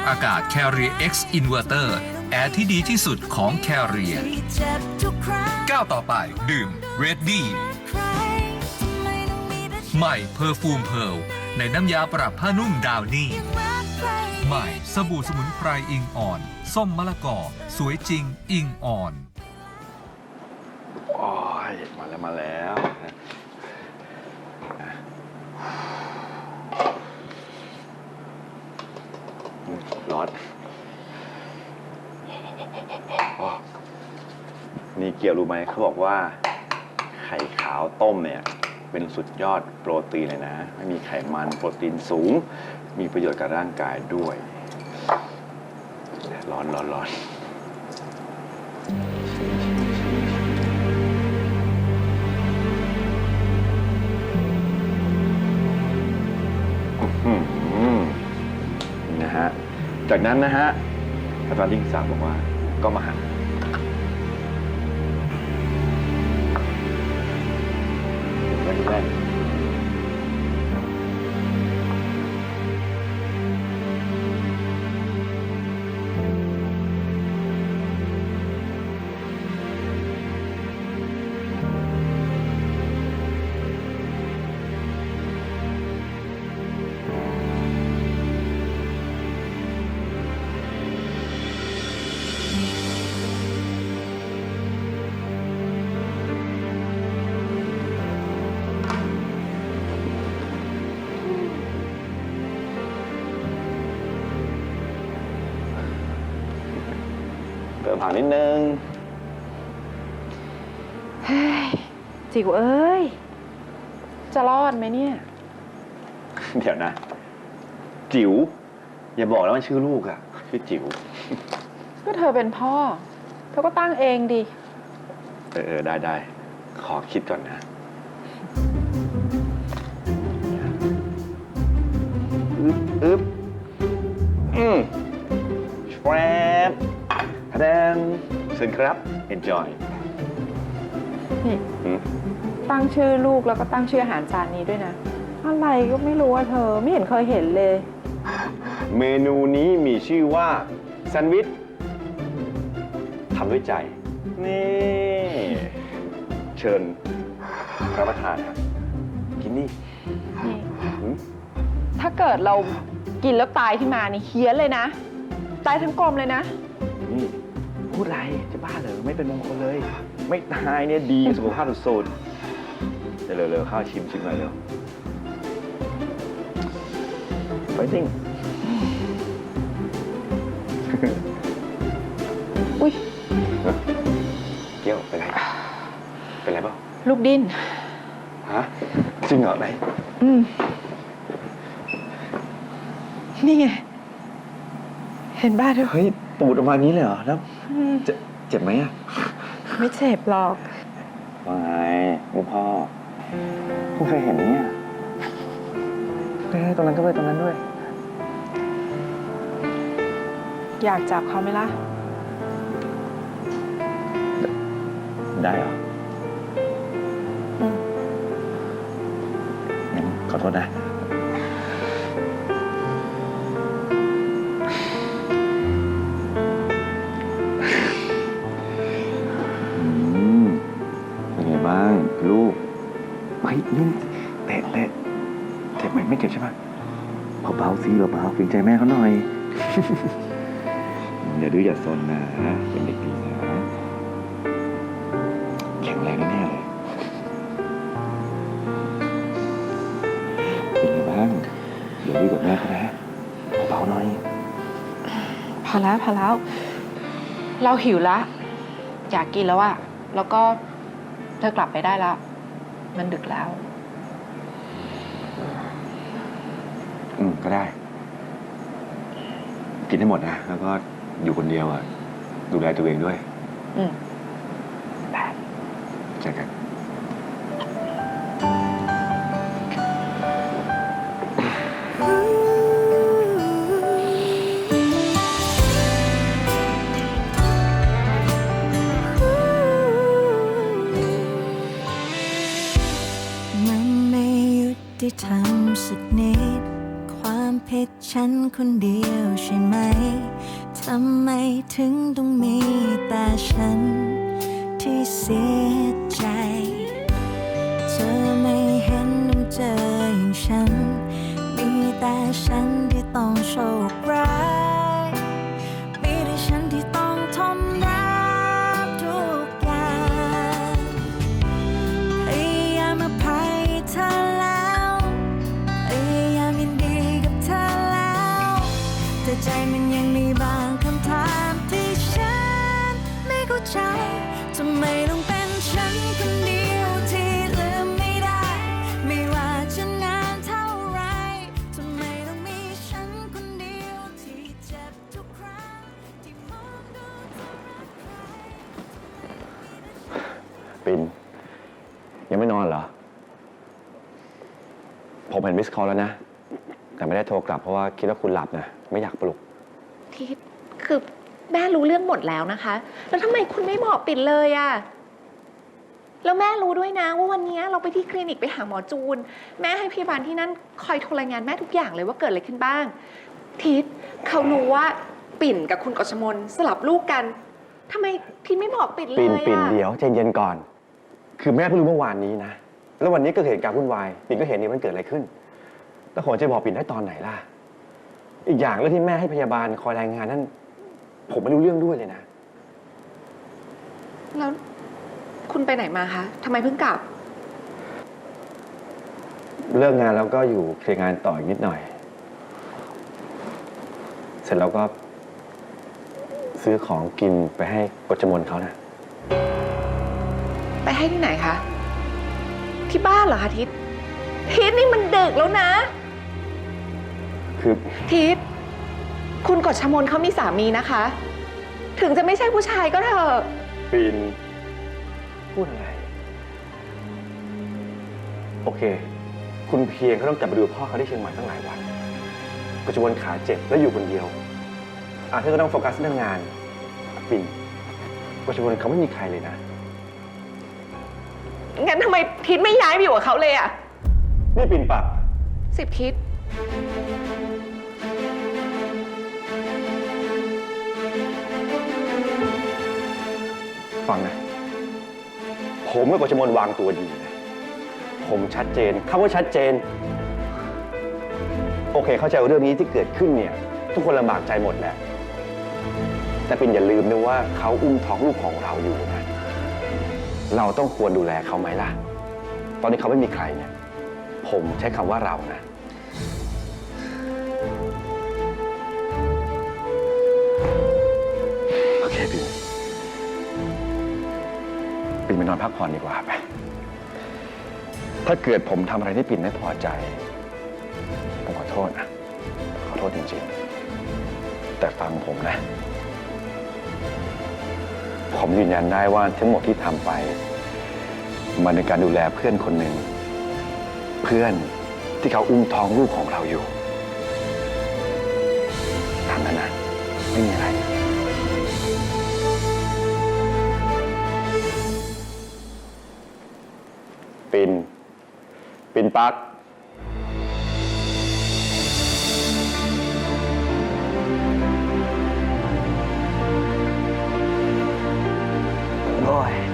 รับอากาศ Carrier X Inverter แอร์ที่ดีที่สุดของ Carrier ที่เก้าวต่อไปดื่ม Ready ใครทำไมต้องมีแต่ฉันใหม่ Perfume Pearl ในน้ำยาปรับผ้านุ่มดาวนี่ใครใหม่สบู่สมุนไพรอิงอ่อน ส้มมะละกอ สวยจริงอิงอ่อน โอ้ยมาแล้วมาแล้วนะอืมร้อนโอ้นี่ เกี่ยวรู้ไหมเขาบอกว่า ไข่ขาวต้มเนี่ยเป็นสุดยอดโปรตีนเลยนะ ไม่มีไขมันโปรตีนสูง มีประโยชน์กับร่างกายด้วย ร้อนร้อนร้อนนะฮะ จากนั้นนะฮะอาจารย์ลิงศักดิ์บอกว่าก็มาหั่น แว่นแว่นเติมผักนิดนึงจิ๋วเอ้ย จะรอดไหมเนี่ย เดี๋ยวนะ จิ๋วอย่าบอกแล้วว่าชื่อลูกอะชื่อจิ๋วก็เธอเป็นพ่อ เธอก็ตั้งเองดิ เออเออได้ได้ขอคิดก่อนนะ อึ๊บอึ๊บอืมแชรบคะ แนนเชิญครับ enjoy นี่อืมตั้งชื่อลูกแล้วก็ตั้งชื่ออาหารจานนี้ด้วยนะ อะไรก็ไม่รู้อะเธอไม่เห็นเคยเห็นเลย เมนูนี้มีชื่อว่าแซนด์วิชทำด้วยใจ นี่ เชิญรับประทานครับ กินนี่นี่ อืมถ้าเกิดเรากินแล้วตายขึ้นมานี่เฮี้ยนเลยนะ ตายทั้งกลมเลยนะนี่ พูดไรจะบ้าเหรอไม่เป็นมงคลเลย ไม่ตายเนี่ยดีสุขภาพสุดๆเดี๋ยวเร็วๆข้าวชิมชิมหน่อยเร็วไฟติ้งอุ้ยเกี้ยวเป็นไร เป็นไรเปล่าลูกดิ้นฮะจริงเหรอไหนอืมนี่ไง เห็นบ้าเธอเฮ้ยปูดออกมานี้เลยเหรอแล้วอืมเจ็บเจ็บไหมอะไม่เจ็บหรอกว่าไงลูกพ่อไม่เคยเห็นเนี่ยเฮ้ยตรงนั้นก็ไปตรงนั้นด้วย อยากจับเขาไหมล่ะ ได้เหรออืมงั้นขอโทษนะ บไหมไม่เจ็บใช่ไหมเบาๆสิเบาๆเกรงใจแม่เขาหน่อย อย่าดื้ออย่าซนนะเป็นเด็กดีนะแข็งแรงแน่ๆเลยเป็นไงบ้างเดี๋ยวดื้อกับแม่เขานะเบาๆหน่อยพอแล้วพอแล้ว เราหิวละอยากกินแล้วอะแล้วก็เธอกลับไปได้ละมันดึกแล้ว อืม ก็ได้ กินให้หมดนะ แล้วก็อยู่คนเดียวอะ ดูแลตัวเองด้วย อืมได้เจอกัน มันไม่ยุติธรรมสักนิด ความผิดฉันคนเดียวใช่ไหม ทำไมถึงต้องมีแต่ฉัน ที่เสียใจ เธอไม่เห็นน้ำเจออย่างฉัน มีแต่ฉันที่ต้องโชค ผมเห็นมิสคอลแล้วนะ แต่ไม่ได้โทรกลับเพราะว่าคิดว่าคุณหลับนะ ไม่อยากปลุกทิพย์คือแม่รู้เรื่องหมดแล้วนะคะ แล้วทำไมคุณไม่บอกปิ่นเลยอะแล้วแม่รู้ด้วยนะว่าวันนี้เราไปที่คลินิกไปหาหมอจูน แม่ให้พยาบาลที่นั่นคอยโทรรายงานแม่ทุกอย่างเลยว่าเกิดอะไรขึ้นบ้าง ทิพย์เขารู้ว่าปิ่นกับคุณกฤษมนสลับลูกกันทำไมทิพย์ไม่บอกปิ่นเลยปินอะ ปินเดี๋ยวใจเย็นก่อน คือแม่เพิ่งรู้เมื่อวานนี้นะ แล้ววันนี้ก็เกิดเหตุการณ์วุ่นวายปินก็เห็นนี่มันเกิดอะไรขึ้น แล้วผมจะบอกปินได้ตอนไหนล่ะ อีกอย่างเรื่องที่แม่ให้พยาบาลคอยรายงานนั่นผมไม่รู้เรื่องด้วยเลยนะ แล้วคุณไปไหนมาคะทำไมเพิ่งกลับ เลิกงานแล้วก็อยู่เคลียร์งานต่ออีกนิดหน่อย เสร็จแล้วก็ ซื้อของกินไปให้กจมนเขานะ ไปให้ที่ไหนคะ ที่บ้านเหรอคะทิพย์ทิพย์นี่มันดึกแล้วนะ คือทิพย์คุณกฎชมนเขามีสามีนะคะ ถึงจะไม่ใช่ผู้ชายก็เถอะปินพูดอะไร โอเค คุณเพียงเขาต้องกลับไปดูพ่อเขาที่เชียงใหม่ตั้งหลายวันกจมนขาเจ็บแล้วอยู่คนเดียว อาเธอก็ต้องโฟกัสเรื่องงานปินกจมนเขาไม่มีใครเลยนะ งั้นทำไมทิพย์ไม่ย้ายไปอยู่กับเขาเลยอะนี่ปินปัก สิบทิศ ฟังนะ ผมกับกจมนวางตัวดีนะ ผมชัดเจนคำว่าชัดเจน โอเค เข้าใจว่าเรื่องนี้ที่เกิดขึ้นเนี่ย ทุกคนลำบากใจหมดแหละ แต่เป็นอย่าลืมนะว่าเขาอุ้มท้องลูกของเราอยู่นะ เราต้องควรดูแลเขาไหมล่ะ ตอนนี้เขาไม่มีใครเนี่ย ผมใช้คำว่าเรานะ โอเคปินปินไปนอนพักผ่อนดีกว่าไป ถ้าเกิดผมทำอะไรที่ปิ่นไม่พอใจ ผมขอโทษนะ ขอโทษจริงๆ แต่ฟังผมนะ ผมยืนยันได้ว่าทั้งหมดที่ทำไปมันเป็นการดูแลเพื่อนคนหนึ่ง เพื่อนที่เขาอุ้มท้องลูกของเราอยู่ทำนั้นนะไม่มีอะไร ปิน ปินปัก โ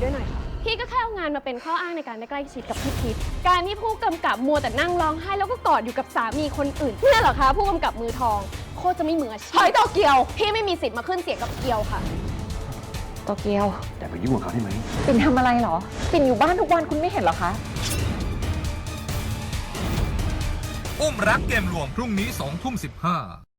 ดูเธอรักใครขอคุยด้วยหน่อยค่ะพี่ก็แค่เอางานมาเป็นข้ออ้างในการได้ใกล้ชิดกับพี่พิษการที่ผู้กำกับมัวแต่นั่งร้องไห้แล้วก็กอดอยู่กับสามีคนอื่นเนี่ยเหรอคะ ผู้กำกับมือทอง โคตรจะไม่มืออาชีพเฮ้ยโตเกียว พี่ไม่มีสิทธิ์มาขึ้นเสียงกับเกียวค่ะ โตเกียวแต่ไปยุ่งกับเขาได้ไหมปิ่นทำอะไรเหรอ ปิ่นอยู่บ้านทุกวันคุณไม่เห็นเหรอคะ อุ้มรักเกมรวมพรุ่งนี้2ทุ่ม15